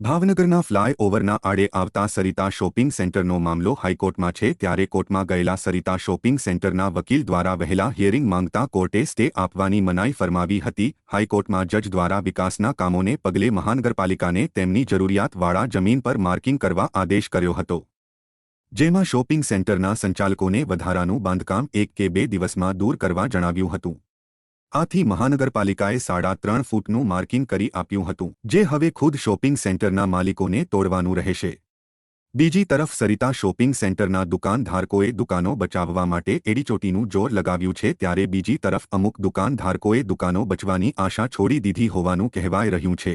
ભાવનગરના ફ્લાયઓવરના આડે આવતા સરિતા શોપિંગ સેન્ટરનો મામલો હાઈકોર્ટમાં છે ત્યારે કોર્ટમાં ગયેલા સરિતા શોપિંગ સેન્ટરના વકીલ દ્વારા વહેલા હિયરિંગ માંગતા કોર્ટે સ્ટે આપવાની મનાઈ ફરમાવી હતી. હાઈકોર્ટમાં જજ દ્વારા વિકાસના કામોને પગલે મહાનગરપાલિકાને તેમની જરૂરિયાતવાળા જમીન પર માર્કિંગ કરવા આદેશ કર્યો હતો. જેમાં શોપિંગ સેન્ટરના સંચાલકોને વધારાનું બાંધકામ એક કે બે દિવસમાં દૂર કરવા જણાવ્યું હતું. આથી મહાનગરપાલિકાએ સાડા ત્રણ ફૂટનું માર્કિંગ કરી આપ્યું હતું, જે હવે ખુદ શોપિંગ સેન્ટરના માલિકોને તોડવાનું રહેશે. બીજી તરફ સરિતા શોપિંગ સેન્ટરના દુકાનધારકોએ દુકાનો બચાવવા માટે એડીચોટીનું જોર લગાવ્યું છે ત્યારે બીજી તરફ અમુક દુકાનધારકોએ દુકાનો બચવાની આશા છોડી દીધી હોવાનું કહેવાય રહ્યું છે.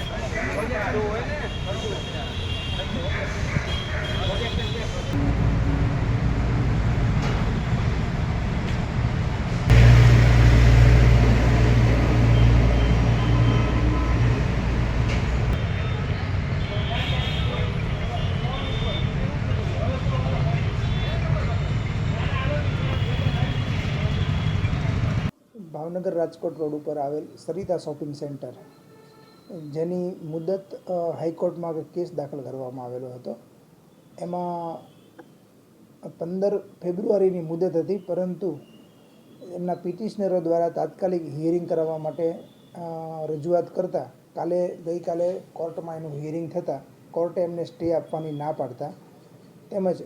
ભાવનગર રાજકોટ રોડ ઉપર આવેલ સરિતા શોપિંગ સેન્ટર. જેની મુદત હાઈકોર્ટમાં કેસ દાખલ કરવામાં આવેલો હતો. એમાં પંદર ફેબ્રુઆરીની મુદત હતી, પરંતુ એમના પિટિશનરો દ્વારા તાત્કાલિક હિયરિંગ કરાવવા માટે રજૂઆત કરતાં કાલે, ગઈકાલે કોર્ટમાં એનું હિયરિંગ થતાં કોર્ટે એમને સ્ટે આપવાની ના પાડતા તેમજ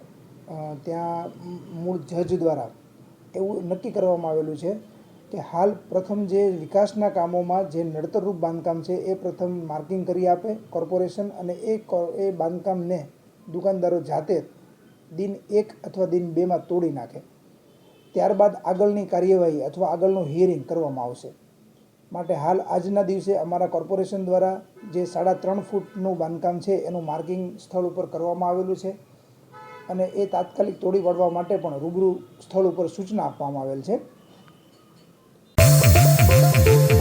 ત્યાં મૂળ જજ દ્વારા એવું નક્કી કરવામાં આવેલું છે કે હાલ પ્રથમ જે વિકાસના કામોમાં જે નડતરરૂપ બાંધકામ છે, એ પ્રથમ માર્કિંગ કરી આપે કોર્પોરેશન અને એ એ બાંધકામને દુકાનદારો જાતે દિન એક અથવા દિન બેમાં તોડી નાખે. ત્યારબાદ આગળની કાર્યવાહી અથવા આગળનું હિયરિંગ કરવામાં આવશે. માટે હાલ આજના દિવસે અમારા કોર્પોરેશન દ્વારા જે સાડા ત્રણ ફૂટનું બાંધકામ છે, એનું માર્કિંગ સ્થળ ઉપર કરવામાં આવેલું છે અને એ તાત્કાલિક તોડી પાડવા માટે પણ રૂબરૂ સ્થળ ઉપર સૂચના આપવામાં આવેલ છે. Música